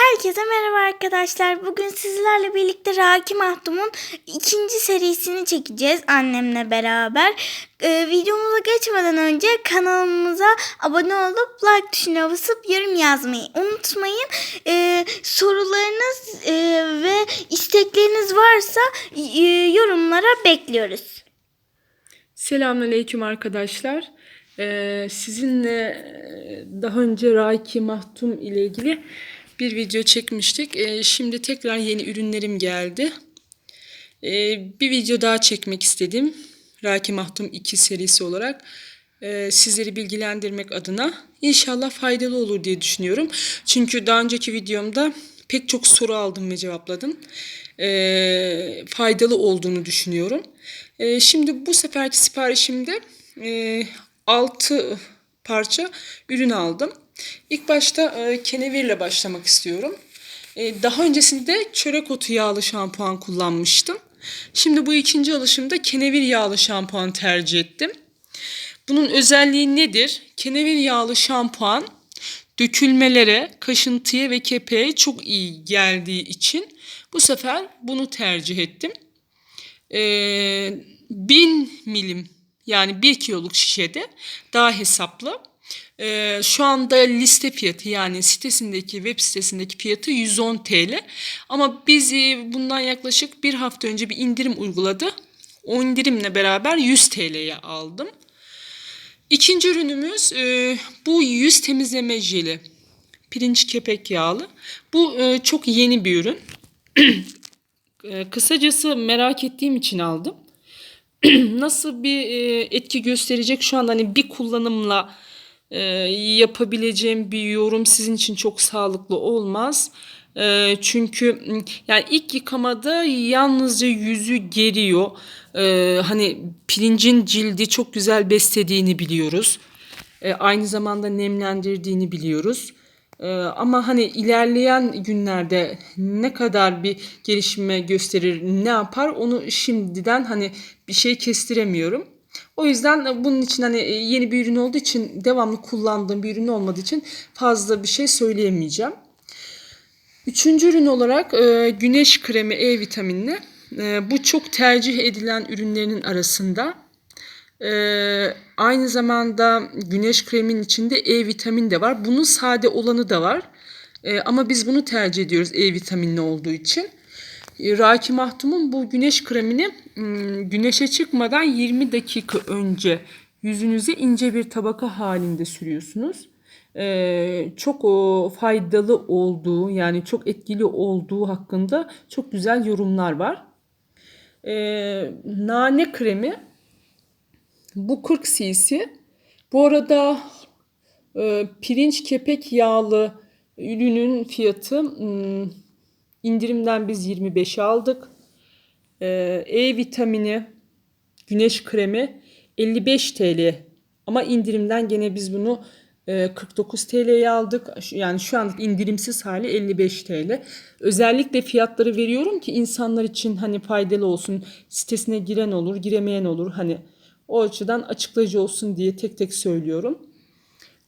Herkese merhaba arkadaşlar. Bugün sizlerle birlikte Raki Mahtum'un ikinci serisini çekeceğiz annemle beraber. Ee, videomuza geçmeden önce kanalımıza abone olup like tuşuna basıp yorum yazmayı unutmayın. Ee, sorularınız e, ve istekleriniz varsa e, yorumlara bekliyoruz. Selamünaleyküm arkadaşlar. Ee, sizinle e, daha önce Raiki Mahtum ile ilgili bir video çekmiştik. Ee, şimdi tekrar yeni ürünlerim geldi. Ee, bir video daha çekmek istedim. Raiki Mahtum 2 serisi olarak. Ee, sizleri bilgilendirmek adına inşallah faydalı olur diye düşünüyorum. Çünkü daha önceki videomda pek çok soru aldım ve cevapladım. Ee, faydalı olduğunu düşünüyorum. Ee, şimdi bu seferki siparişimde e, 6 parça ürün aldım. İlk başta e, kenevirle başlamak istiyorum. E, daha öncesinde çörek otu yağlı şampuan kullanmıştım. Şimdi bu ikinci alışımda kenevir yağlı şampuan tercih ettim. Bunun özelliği nedir? Kenevir yağlı şampuan dökülmelere, kaşıntıya ve kepeğe çok iyi geldiği için bu sefer bunu tercih ettim. Ee, 1000 milim yani 1 kiloluk şişede daha hesaplı. Ee, şu anda liste fiyatı yani sitesindeki web sitesindeki fiyatı 110 TL. Ama biz e, bundan yaklaşık bir hafta önce bir indirim uyguladı. O indirimle beraber 100 TL'ye aldım. İkinci ürünümüz e, bu yüz temizleme jeli. Pirinç kepek yağlı. Bu e, çok yeni bir ürün. E, kısacası merak ettiğim için aldım. Nasıl bir e, etki gösterecek şu anda hani bir kullanımla e, yapabileceğim bir yorum sizin için çok sağlıklı olmaz. E, çünkü yani ilk yıkamada yalnızca yüzü geriyor. E, hani pirincin cildi çok güzel beslediğini biliyoruz. E, aynı zamanda nemlendirdiğini biliyoruz. E, ama hani ilerleyen günlerde ne kadar bir gelişme gösterir, ne yapar onu şimdiden hani bir şey kestiremiyorum. O yüzden bunun için hani yeni bir ürün olduğu için devamlı kullandığım bir ürün olmadığı için fazla bir şey söyleyemeyeceğim. Üçüncü ürün olarak e, güneş kremi E vitaminli. E, bu çok tercih edilen ürünlerin arasında. E, aynı zamanda güneş kremin içinde E vitamin de var. Bunun sade olanı da var. E, ama biz bunu tercih ediyoruz E vitaminli olduğu için. Raki Mahtum'un bu güneş kremini m, güneşe çıkmadan 20 dakika önce yüzünüze ince bir tabaka halinde sürüyorsunuz. E, çok o, faydalı olduğu yani çok etkili olduğu hakkında çok güzel yorumlar var. E, nane kremi bu 40 cc. Bu arada e, pirinç kepek yağlı ürünün fiyatı hmm, indirimden biz 25'e aldık. E, E vitamini güneş kremi 55 TL ama indirimden gene biz bunu e, 49 TL'ye aldık. Yani şu anlık indirimsiz hali 55 TL. Özellikle fiyatları veriyorum ki insanlar için hani faydalı olsun. Sitesine giren olur, giremeyen olur. Hani o açıdan açıklayıcı olsun diye tek tek söylüyorum.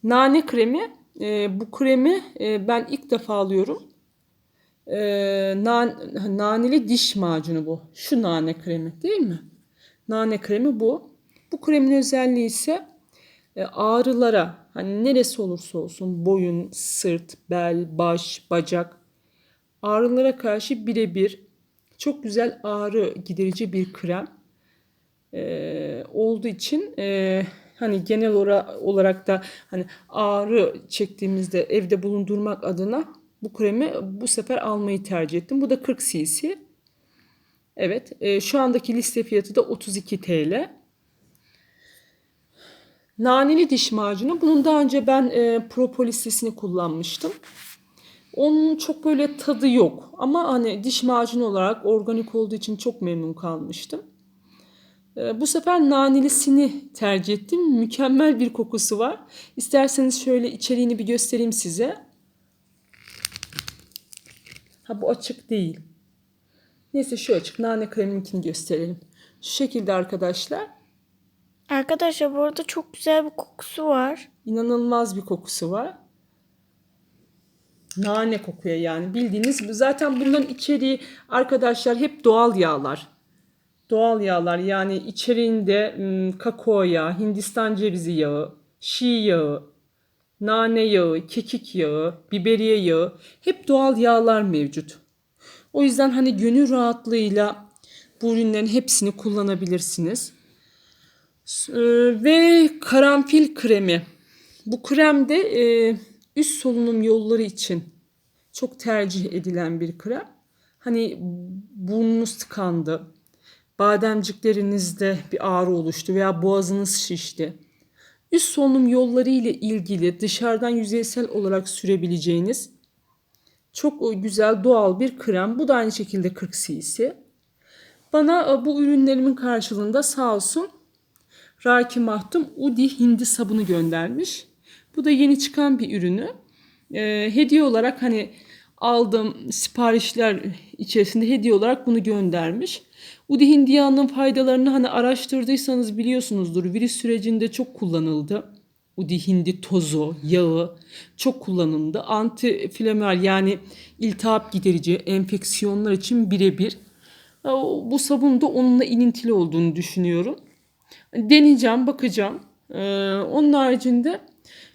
Nane kremi. e, bu kremi e, ben ilk defa alıyorum. E, nan, naneli diş macunu bu. Şu nane kremi değil mi? Nane kremi bu. Bu kremin özelliği ise e, ağrılara hani neresi olursa olsun boyun, sırt, bel, baş, bacak ağrılara karşı birebir çok güzel ağrı giderici bir krem e, olduğu için e, hani genel olarak da hani ağrı çektiğimizde evde bulundurmak adına bu kremi bu sefer almayı tercih ettim. Bu da 40 cc. Evet, e, şu andaki liste fiyatı da 32 TL. Naneli diş macunu. Bunun daha önce ben e, propolisini kullanmıştım. Onun çok böyle tadı yok. Ama hani diş macunu olarak organik olduğu için çok memnun kalmıştım. E, bu sefer nanelisini tercih ettim. Mükemmel bir kokusu var. İsterseniz şöyle içeriğini bir göstereyim size. Ha bu açık değil. Neyse şu açık. Nane kremininkini gösterelim. Şu şekilde arkadaşlar. Arkadaşlar bu arada çok güzel bir kokusu var. İnanılmaz bir kokusu var. Nane kokuyor yani bildiğiniz zaten bunların içeriği arkadaşlar hep doğal yağlar. Doğal yağlar yani içeriğinde ım, kakao yağı, Hindistan cevizi yağı, şi yağı, nane yağı, kekik yağı, biberiye yağı hep doğal yağlar mevcut. O yüzden hani gönül rahatlığıyla bu ürünlerin hepsini kullanabilirsiniz. S- e, Ve karanfil kremi. Bu krem de e, üst solunum yolları için çok tercih edilen bir krem. Hani burnunuz tıkandı, bademciklerinizde bir ağrı oluştu veya boğazınız şişti. Üst solunum yolları ile ilgili dışarıdan yüzeysel olarak sürebileceğiniz çok e, güzel doğal bir krem. Bu da aynı şekilde 40 cc. Bana e, bu ürünlerimin karşılığında sağ olsun Raki Mahtum Udi hindi sabunu göndermiş. Bu da yeni çıkan bir ürünü. Ee, hediye olarak hani aldığım siparişler içerisinde hediye olarak bunu göndermiş. Udi hindi yağının faydalarını hani araştırdıysanız biliyorsunuzdur. Virüs sürecinde çok kullanıldı. Udi hindi tozu, yağı çok kullanıldı. Antifilamer yani iltihap giderici, enfeksiyonlar için birebir. Ee, Bu sabun da onunla ilintili olduğunu düşünüyorum. Deneyeceğim, bakacağım. Ee, onun haricinde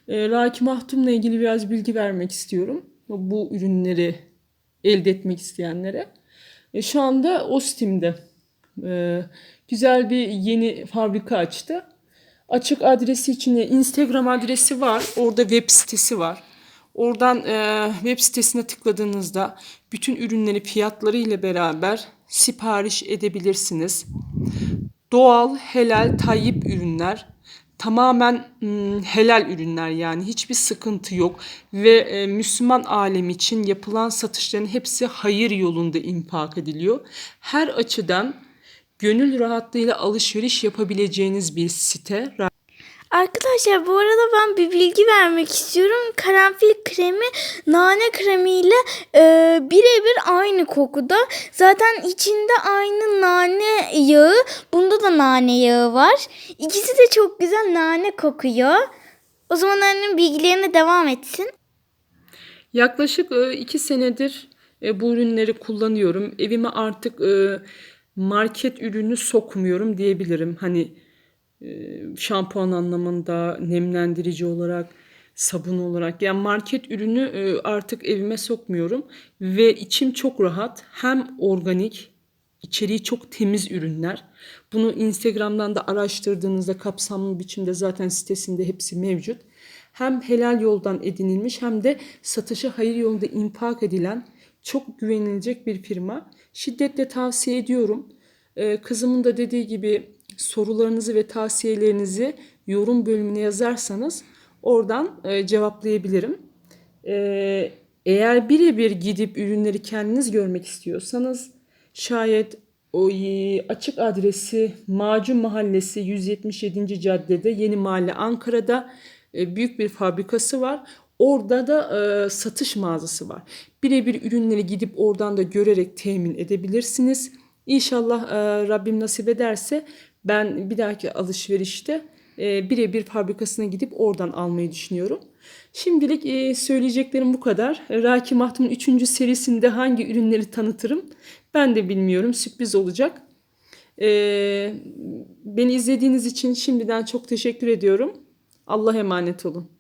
e, Raki Mahtum'la ilgili biraz bilgi vermek istiyorum. Bu ürünleri elde etmek isteyenlere. E, şu anda Ostim'de e, güzel bir yeni fabrika açtı. Açık adresi için Instagram adresi var. Orada web sitesi var. Oradan e, web sitesine tıkladığınızda bütün ürünleri fiyatları ile beraber sipariş edebilirsiniz doğal, helal, tayyip ürünler. Tamamen mm, helal ürünler yani hiçbir sıkıntı yok ve e, Müslüman alemi için yapılan satışların hepsi hayır yolunda infak ediliyor. Her açıdan gönül rahatlığıyla alışveriş yapabileceğiniz bir site. Arkadaşlar bu arada ben bir bilgi vermek istiyorum. Karanfil kremi nane kremiyle e, birebir aynı kokuda. Zaten içinde aynı nane yağı. Bunda da nane yağı var. İkisi de çok güzel nane kokuyor. O zaman annem bilgilerine devam etsin. Yaklaşık e, iki senedir e, bu ürünleri kullanıyorum. Evime artık e, market ürünü sokmuyorum diyebilirim. Hani e, şampuan anlamında, nemlendirici olarak, sabun olarak. Yani market ürünü e, artık evime sokmuyorum. Ve içim çok rahat. Hem organik, içeriği çok temiz ürünler. Bunu Instagram'dan da araştırdığınızda kapsamlı biçimde zaten sitesinde hepsi mevcut. Hem helal yoldan edinilmiş hem de satışa hayır yolunda infak edilen çok güvenilecek bir firma. Şiddetle tavsiye ediyorum. Ee, kızımın da dediği gibi sorularınızı ve tavsiyelerinizi yorum bölümüne yazarsanız oradan e, cevaplayabilirim. Ee, eğer birebir gidip ürünleri kendiniz görmek istiyorsanız şayet o y- açık adresi Macun Mahallesi 177. Caddede Yeni Mahalle Ankara'da e, büyük bir fabrikası var. Orada da e, satış mağazası var. Birebir ürünleri gidip oradan da görerek temin edebilirsiniz. İnşallah e, Rabbim nasip ederse ben bir dahaki alışverişte e, birebir fabrikasına gidip oradan almayı düşünüyorum. Şimdilik e, söyleyeceklerim bu kadar. Raki Mahtum'un 3. serisinde hangi ürünleri tanıtırım ben de bilmiyorum. Sürpriz olacak. E, beni izlediğiniz için şimdiden çok teşekkür ediyorum. Allah'a emanet olun.